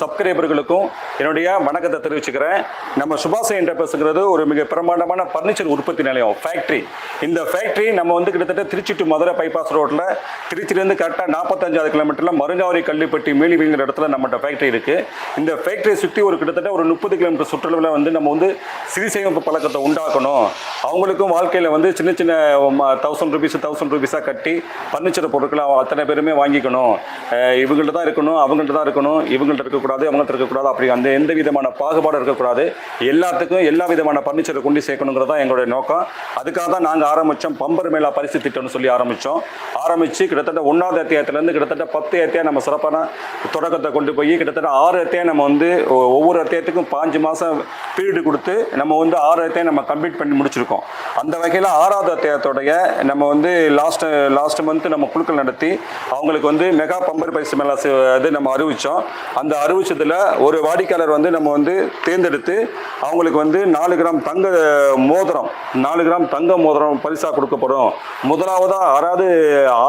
சப்ஸ்கிரைபர்களுக்கும் என்னுடைய வணக்கத்தை தெரிவிச்சுக்கிறேன். நம்ம சுபாஷ் என்டர்பிரஸ்ங்கிறது ஒரு மிக பிரமாண்டமான பர்னிச்சர் உற்பத்தி நிலையம் ஃபேக்ட்ரி இந்த ஃபேக்ட்ரி நம்ம வந்து கிட்டத்தட்ட திருச்சி டு மதுரை பைபாஸ் ரோட்டில் திருச்சியிலேருந்து கரெக்டாக நாற்பத்தஞ்சாவது கிலோமீட்டரில் மருங்காவரி கள்ளிப்பட்டி மேலிவிங்கிற இடத்துல நம்மகிட்ட ஃபேக்ட்ரி இருக்குது இந்த ஃபேக்ட்ரியை சுற்றி ஒரு கிட்டத்தட்ட ஒரு முப்பது கிலோமீட்டர் சுற்றுலாவில் வந்து நம்ம வந்து சிறிசேமிப்பு பழக்கத்தை உண்டாக்கணும். அவங்களுக்கும் வாழ்க்கையில் வந்து சின்ன சின்ன தௌசண்ட் ருபீஸ் தௌசண்ட் ருபீஸாக கட்டி பர்னிச்சர் பொருட்களை அத்தனை பேருமே வாங்கிக்கணும். இவங்கள்ட்ட தான் இருக்கணும் அவங்கள்ட்ட தான் இருக்கணும் இவங்கள்ட்ட இருக்கக்கூடாது. அவங்கள்ட்ட இருக்கக்கூடாது அப்படி அந்த எந்த விதமான பாகுபாடு இருக்கக்கூடாது. எல்லாத்துக்கும் எல்லா விதமான பர்னிச்சரை கொண்டு சேர்க்கணுங்கிறது தான் எங்களுடைய நோக்கம். அதுக்காக தான் நாங்கள் ஆரம்பித்தோம் பம்பர் மேலா பரிசு திட்டம்னு சொல்லி ஆரம்பித்தோம் ஆரம்பித்து கிட்டத்தட்ட ஒன்றாவது அத்தியாயத்துலேருந்து கிட்டத்தட்ட பத்து அத்தியாயம் நம்ம சிறப்பான தொடக்கத்தை கொண்டு போய் கிட்டத்தட்ட ஆறு அத்தியாயம் நம்ம வந்து ஒவ்வொரு அத்தியாயத்துக்கும் பாஞ்சு மாதம் பீரியடு கொடுத்து நம்ம வந்து ஆறு அத்தியாயம் நம்ம கம்ப்ளீட் பண்ணி முடிச்சிருக்கோம். அந்த வகையில் ஆறாவது அத்தியாயத்தோடைய நம்ம வந்து லாஸ்ட் லாஸ்ட் மந்த் நம்ம குழுக்கள் நடத்தி அவங்களுக்கு வந்து மெகா பம்பர் பரிசு மேலா இது நம்ம அறிவித்தோம் அந்த அறிவிச்சதில் ஒரு வாடிக்கையாளர் வந்து நம்ம வந்து தேர்ந்தெடுத்து அவங்களுக்கு வந்து நாலு கிராம் தங்க மோதிரம் நாலு கிராம் தங்க மோதிரம் பரிசாக கொடுக்கப்படும். முதலாவதாக ஆறாவது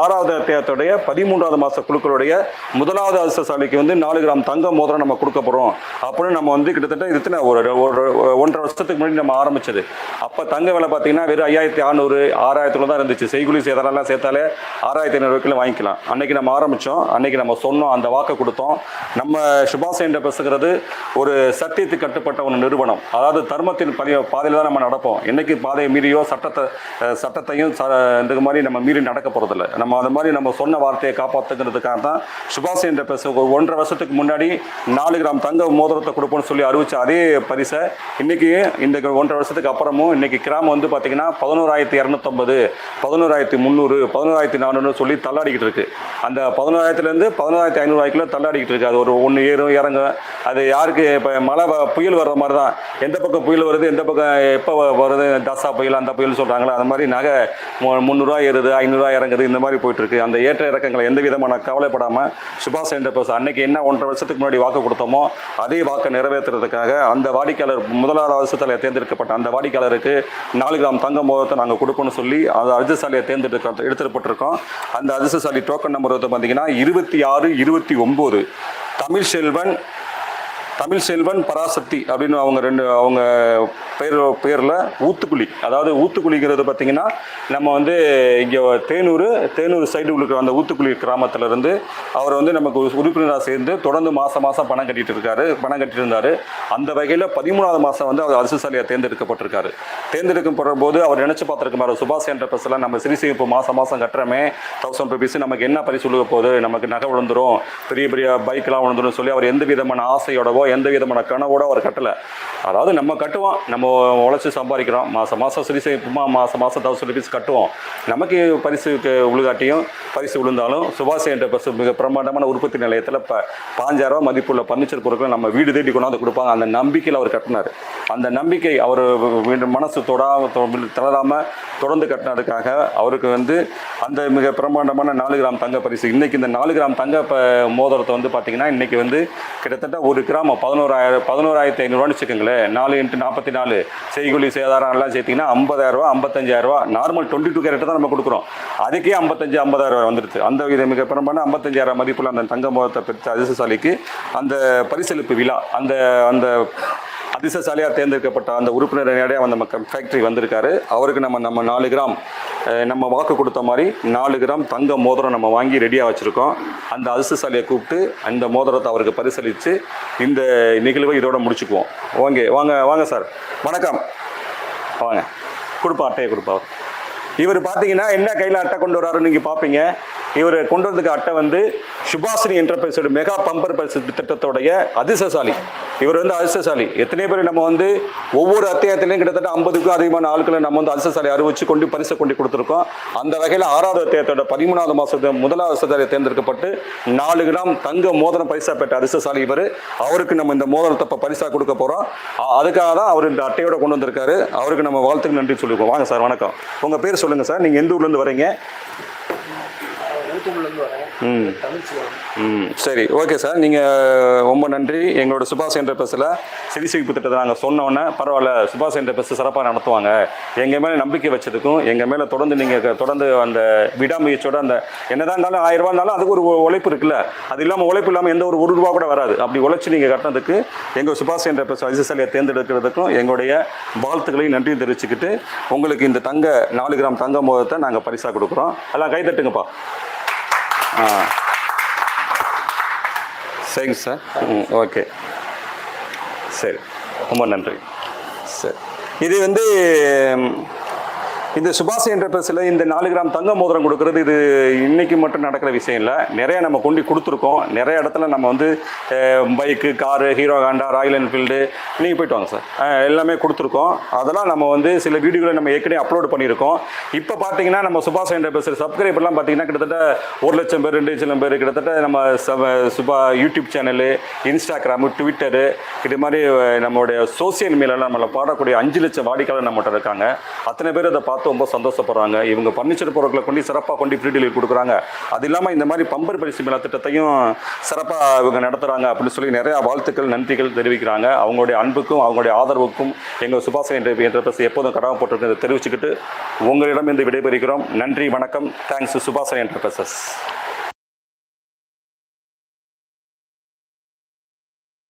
ஆறாவது அத்தியாயத்துடைய பதிமூன்றாவது மாத குழுக்களுடைய முதலாவது அரசாலைக்கு வந்து நாலு கிராம் தங்க மோதிரம் நம்ம கொடுக்க போகிறோம் அப்படின்னு நம்ம வந்து கிட்டத்தட்ட இது ஒரு ஒரு ஒன்றரை வருஷத்துக்கு முன்னாடி நம்ம ஆரம்பிச்சது. அப்போ தங்க விலை பார்த்தீங்கன்னா வெறும் ஐயாயிரத்தி ஆறுநூறு ஆறாயிரத்துல தான் இருந்துச்சு. செய்குலி சேதாரெல்லாம் சேர்த்தாலே ஆறாயிரத்தி ஐநூறு வாங்கிக்கலாம். அன்னைக்கு நம்ம ஆரம்பித்தோம் அன்னைக்கு நம்ம சொன்னோம் அந்த வாக்கை கொடுத்தோம். நம்ம சுபாஷ் என்ற பேசுகிறது ஒரு சத்தியத்துக்கு கட்டுப்பட்ட ஒரு நிறுவனம். அதாவது தர்மத்தின் பதிய பாதையில் தான் நம்ம நடப்போம். என்னைக்கு பாதையை மீறியோ சட்டத்தை சட்டத்தையும் ச இந்த மாதிரி நம்ம மீறி நடக்க போகிறதில்ல நம்ம அந்த மாதிரி நம்ம சொன்ன வார்த்தையை காப்பாற்றுங்கிறதுக்காக தான் சுபாஷ் என்ற பேச ஒன்றரை வருஷத்துக்கு முன்னாடி நாலு கிராம் தங்க மோதிரத்தை கொடுப்போம்னு சொல்லி அறிவிச்ச அதே பரிசை இன்னைக்கு இந்த ஒன்றரை வருஷத்துக்கு அப்புறமும் இன்னைக்கு கிராம் வந்து பார்த்தீங்கன்னா பதினோராயிரத்தி இரநூத்தம்பது பதினோராயிரத்தி முந்நூறு பதினோராயிரத்தி நானூறுன்னு சொல்லி தள்ளாடிக்கிட்டு இருக்கு. அந்த பதினோராயிரத்துலேருந்து பதினோராயிரத்தி ஐநூறு தள்ளாடிக்கிட்டு இருக்கு. அது ஒரு ஒன்று ஏறும் இறங்கும் அது யாருக்கு இப்போ மழை வ- புயல் வர்ற மாதிரி தான் எந்த பக்கம் புயல் வருது எந்த பக்கம் எப்போ வருது தசா புயல் அந்த புயல் சொல்கிறாங்களோ அந்த மாதிரி நகை முந்நூறுரூவா ஏறுது ஐநூறுரூவா இறங்குது இந்த மாதிரி போயிட்டுருக்கு. அந்த ஏற்ற இறக்கங்களை எந்த விதமான கவலைப்படாமல் சுபாஷ் என்ற அன்னைக்கு என்ன ஒன்றரை வருஷத்துக்கு முன்னாடி வாக்கு கொடுத்தோமோ அதே வாக்கை நிறைவேற்றுறதுக்காக அந்த வாடிக்கையாளர் முதலாவது வருஷத்தில் தேர்ந்தெடுக்கப்பட்ட அந்த வாடிக்கையாளருக்கு நாலு கிராம் தங்க மோதத்தை நாங்கள் கொடுப்போம்னு சொல்லி அந்த அதிர்ஷ்டசாலியை தேர்ந்தெடுக்க எடுத்துப்பட்டிருக்கோம் அந்த அதிர்ஷ்டசாலி டோக்கன் நம்பர் வந்து பார்த்தீங்கன்னா இருபத்தி ஆறு இருபத்தி ஒம்பது. தமிழ் செல்வன் தமிழ் செல்வன் பராசக்தி அப்படின்னு அவங்க ரெண்டு அவங்க பேர் பேரில் ஊத்துக்குழி. அதாவது ஊத்துக்குழிங்கிறது பார்த்தீங்கன்னா நம்ம வந்து இங்கே தேனூர் தேனூர் சைடு உள்ள அந்த ஊத்துக்குழி கிராமத்தில் இருந்து அவர் வந்து நமக்கு உறுப்பினராக சேர்ந்து தொடர்ந்து மாதம் மாதம் பணம் கட்டிட்டு இருக்காரு பணம் கட்டிட்டு இருந்தார் அந்த வகையில் பதிமூணாவது மாதம் வந்து அவர் அரசுசாலியாக தேர்ந்தெடுக்கப்பட்டிருக்காரு. தேர்ந்தெடுக்கப்படுற போது அவர் நினச்சி பார்த்துருக்குமாரு சுபாஷ் என்ற பஸ்ஸில் நம்ம சிறுசேமிப்பு மாதம் மாதம் கட்டுறமே தௌசண்ட் ருபீஸ் நமக்கு என்ன பரிசு போகுது? நமக்கு நகை விழுந்துரும் பெரிய பெரிய பைக்கெலாம் விழுந்துடும் சொல்லி அவர் எந்த விதமான ஆசையோடவோ எந்த விதமான கனவோட அவர் கட்டலை. அதாவது நம்ம கட்டுவோம் நம்ம உழைச்சி சம்பாதிக்கிறோம் மாதம் மாதம் சிறிசேமிப்புமா மாதம் மாதம் தௌசண்ட் ருபீஸ் கட்டுவோம். நமக்கு பரிசு உழுகாட்டியும் பரிசு விழுந்தாலும் சுபாஷ் என்ற பஸ் மிக பிரம்மாண்டமான உற்பத்தி நிலையத்தில் இப்போ பாஞ்சாயிரம் மதிப்புள்ள பர்னிச்சர் பொருட்களை நம்ம வீடு தேடி கொண்டாந்து கொடுப்பாங்க. அந்த நம்பிக்கையில் அவர் கட்டினார். அந்த நம்பிக்கை அவர் மீண்டும் மனசு தொடாம தளராமல் தொடர்ந்து கட்டினதுக்காக அவருக்கு வந்து அந்த மிக பிரம்மாண்டமான நாலு கிராம் தங்க பரிசு. இன்னைக்கு இந்த நாலு கிராம் தங்க மோதிரத்தை வந்து பார்த்தீங்கன்னா இன்னைக்கு வந்து கிட்டத்தட்ட ஒரு கிராம் பதினோராயிரம் பதினோராயிரத்தி ஐநூறுவான்னு வச்சுக்கோங்களேன் நாலு இன்ட்டு நாற்பத்தி நாலு செய்கூலி சேதாரம் எல்லாம் சேர்த்திங்கன்னா ஐம்பதாயிரரூவா ஐம்பத்தஞ்சாயிரரூவா. நார்மல் டுவெண்ட்டி டூ கேரட் தான் நம்ம கொடுக்குறோம். அதுக்கே ஐம்பத்தஞ்சு ஐம்பதாயிரரூவா வந்துடுது. அந்த இது மிக பெரும்பான ஐம்பத்தஞ்சாயிரம் மதிப்புள்ள அந்த தங்க முகத்தை பெற்ற அதிர்ஷ்டசாலிக்கு அந்த பரிசளிப்பு விழா அந்த அந்த அதிர்ஷ்டசாலியாக தேர்ந்தெடுக்கப்பட்ட அந்த உறுப்பினர் நேரடியாக அந்த நம்ம ஃபேக்ட்ரி வந்திருக்காரு. அவருக்கு நம்ம நம்ம நாலு கிராம் நம்ம வாக்கு கொடுத்த மாதிரி நாலு கிராம் தங்க மோதிரம் நம்ம வாங்கி ரெடியாக வச்சுருக்கோம். அந்த அதிர்ஷ்டசாலியை கூப்பிட்டு அந்த மோதிரத்தை அவருக்கு பரிசளித்து இந்த நிகழ்வை இதோட முடிச்சுக்குவோம். ஓகே வாங்க வாங்க சார். வணக்கம். வாங்க. கொடுப்பா அட்டையை கொடுப்பா. இவர் பார்த்தீங்கன்னா என்ன கையில் அட்டை கொண்டு வராருன்னு நீங்கள் பார்ப்பீங்க இவர் கொண்டு வரதுக்கு அட்டை வந்து சுபாஷினி என்டர்பிரைஸோட மெகா பம்பர் பரிசு திட்டத்தோடைய அதிர்ஷ்டசாலி இவர் வந்து அதிர்ஷ்டசாலி எத்தனை பேர் நம்ம வந்து ஒவ்வொரு அத்தியாயத்திலையும் கிட்டத்தட்ட ஐம்பதுக்கும் அதிகமான ஆட்களை நம்ம வந்து அதிர்ஷ்டசாலி அறிவிச்சு கொண்டு பரிசை கொண்டு கொடுத்துருக்கோம். அந்த வகையில் ஆறாவது அத்தியாயத்தோட பதிமூணாவது மாதத்து முதலாவது அதிர்ஷ்டசாலி தேர்ந்தெடுக்கப்பட்டு நாலு கிராம் தங்க மோதிரம் பரிசா பெற்ற அதிர்ஷ்டசாலி இவர். அவருக்கு நம்ம இந்த மோதிரத்தை இப்போ பரிசாக கொடுக்க போகிறோம் அதுக்காக தான் அவர் இந்த அட்டையோட கொண்டு வந்திருக்காரு. அவருக்கு நம்ம வாழ்த்துக்கு நன்றி சொல்லியிருக்கோம் வாங்க சார் வணக்கம். உங்கள் பேர் சொல்லுங்கள் சார். நீங்கள் எந்த ஊர்லேருந்து வரீங்க? ஊத்துக்குள்ளேருந்து வரேன் சரி ஓகே சார். நீங்கள் ரொம்ப நன்றி. எங்களோட சுபாஷ் என்டர்பிரஸில் சிகிச்சைப்பு திட்டத்தை நாங்கள் சொன்னோன்னே பரவாயில்ல சுபாஷ் என்டர்பிரஸ் சிறப்பாக நடத்துவாங்க. எங்கள் மேலே நம்பிக்கை வச்சதுக்கும் எங்கள் மேலே தொடர்ந்து நீங்கள் தொடர்ந்து அந்த விடாமுயற்சியோட அந்த என்னதான் இருந்தாலும் ஆயிரம் ரூபா இருந்தாலும் அதுக்கு ஒரு உழைப்பு இருக்குல்ல. அது இல்லாமல் உழைப்பு இல்லாமல் எந்த ஒரு ஒரு ரூபா கூட வராது. அப்படி உழைச்சி நீங்கள் கட்டினதுக்கு எங்கள் சுபாஷ் என்டர்பிரஸ் வைசசாலியை தேர்ந்தெடுக்கிறதுக்கும் எங்களுடைய வாழ்த்துக்களையும் நன்றியும் தெரிவிச்சுக்கிட்டு உங்களுக்கு இந்த தங்க நாலு கிராம் தங்க மோதத்தை நாங்கள் பரிசாக கொடுக்குறோம். எல்லாம் கை தட்டுங்கப்பா. ஆ. சரிங்க சார். ம் ஓகே. சரி. ரொம்ப நன்றி. சரி. இது வந்து இந்த சுபாஷ் என்டர்பிரஸில் இந்த நாலு கிராம் தங்க மோதிரம் கொடுக்கறது இது இன்னைக்கு மட்டும் நடக்கிற விஷயம் இல்லை. நிறைய நம்ம கொண்டு கொடுத்துருக்கோம். நிறைய இடத்துல நம்ம வந்து bike car Hero Honda Royal Enfield நீங்கள் போயிட்டு வாங்க சார். எல்லாமே கொடுத்துருக்கோம். அதெல்லாம் நம்ம வந்து சில வீடியோகளை நம்ம ஏற்கனவே அப்லோட் பண்ணியிருக்கோம். இப்போ பார்த்தீங்கன்னா நம்ம சுபாஷ் என்டர்பிரஸ் சப்ஸ்கிரைபர்லாம் பார்த்தீங்கன்னா கிட்டத்தட்ட ஒரு லட்சம் பேர் ரெண்டு லட்சம் பேர் கிட்டத்தட்ட நம்ம Subha YouTube channel Instagram Twitter இது மாதிரி நம்மளுடைய சோசியல் மீடியாவில் நம்மளை பாடக்கூடிய அஞ்சு லட்சம் வாடிக்கையாளர் நம்மகிட்ட இருக்காங்க. அத்தனை பேர் அதை பார்த்து ரொம்ப சந்தோஷப்படுறாங்க. இவங்க பர்னிச்சர் பொருட்களை கொண்டு சிறப்பாக கொண்டு ஃப்ரீ டெலிவரி கொடுக்குறாங்க. அது இல்லாமல் இந்த மாதிரி பம்பர் பரிசு மேலா திட்டத்தையும் சிறப்பாக இவங்க நடத்துகிறாங்க அப்படின்னு சொல்லி நிறையா வாழ்த்துக்கள் நன்றிகள் தெரிவிக்கிறாங்க. அவங்களுடைய அன்புக்கும் அவங்களுடைய ஆதரவுக்கும் எங்கள் சுபாஷ் என்ற என்ற எப்போதும் கடமைப்பட்டிருக்கிறத தெரிவிச்சுக்கிட்டு உங்களிடம் இருந்து விடைபெறுகிறோம். நன்றி வணக்கம். தேங்க்ஸ் சுபாஷ் என்டர்பிரசஸ்